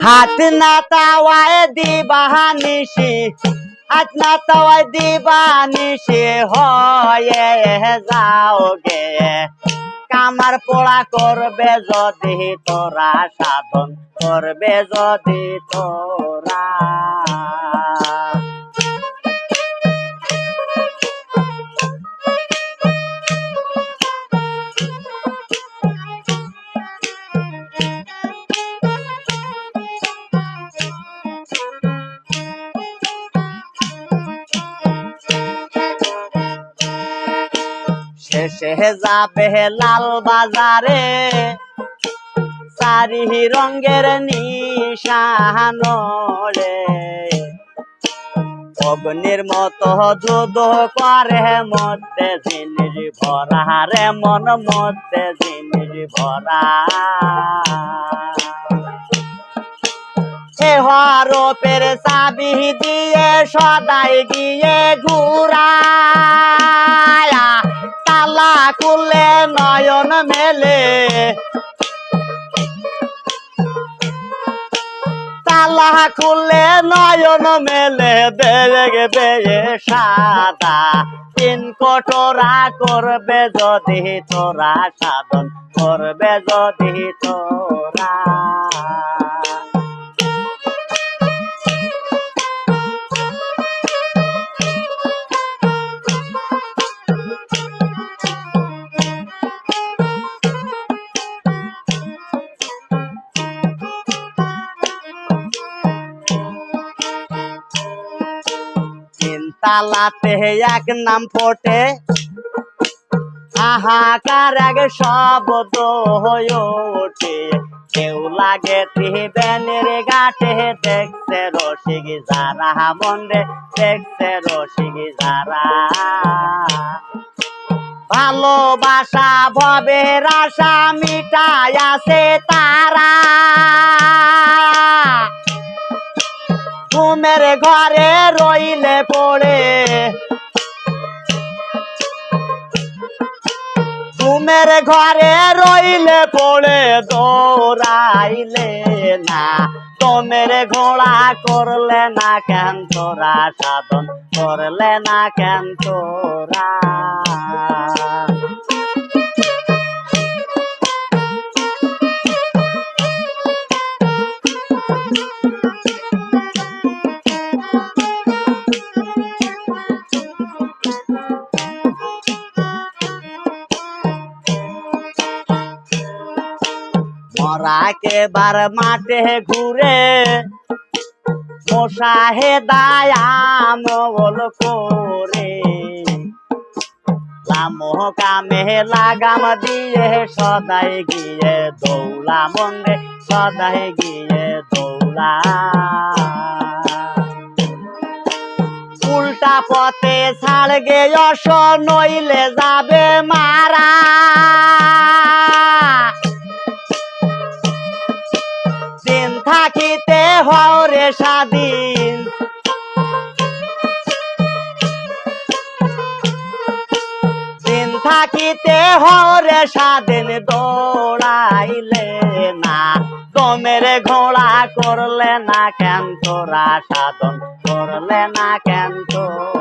হাত না তাওয়ায় দিবানিসি হাত না তাওয়ায় দিবানিসি হয়ে যাও গে কামার পোড়া করবে যদি তোরা সাধন করবে যদি তোরা শেষে যাবে লাল বাজারে। চারি রঙের নিশানো রে। অগ্নির মতো দুধ করে মধ্যে জিনিস ভরা রে, মন মধ্যে জিনিস ভরা। হরপের চাবি দিয়ে সদাই গিয়ে ঘুরায়া তালা নয়ন মেলে। তালা খুলে নয়ন মেলে বেগে বেয়ে সাদা। তিন কটোরা করবে যদি তোরা সাধন, করবে যদি তোরা তিনতালাতে এক নাম ফোটে। হাহাকার এক শব্দ হয়ে ওঠে। কেউ লাগে টিবেনের গাঠে দেখছে রসিক যারা মন্ডে দেখছে রসিক যারা। ভালোবাসা, ভবের আশা মিটাই আছে তারা। ঘুমের ঘরে রইলে পড়ে। ঘুমের ঘরে রইলে পড়ে, দৌড়াইলে না। তোমের ঘোড়া করলে না কেন তোরা সাধন, করলে না কেন তোরা। মরাকে বার মাঠে ঘুরে। মশাহে দায়াম বল করে। কামে লাগাম দিয়ে সদাই গিয়ে দৌলা মন্দে সদাই গিয়ে দৌলা। উল্টা পথে ছাড় গে অস নইলে যাবে মারা। থাকিতে হরে স্বাধীন। দিন থাকিতে হরে স্বাধীন, দৌড়াইলে না। তোমের ঘোড়া করলে না কেন তোরা সাধন? করলে না কেন তোরা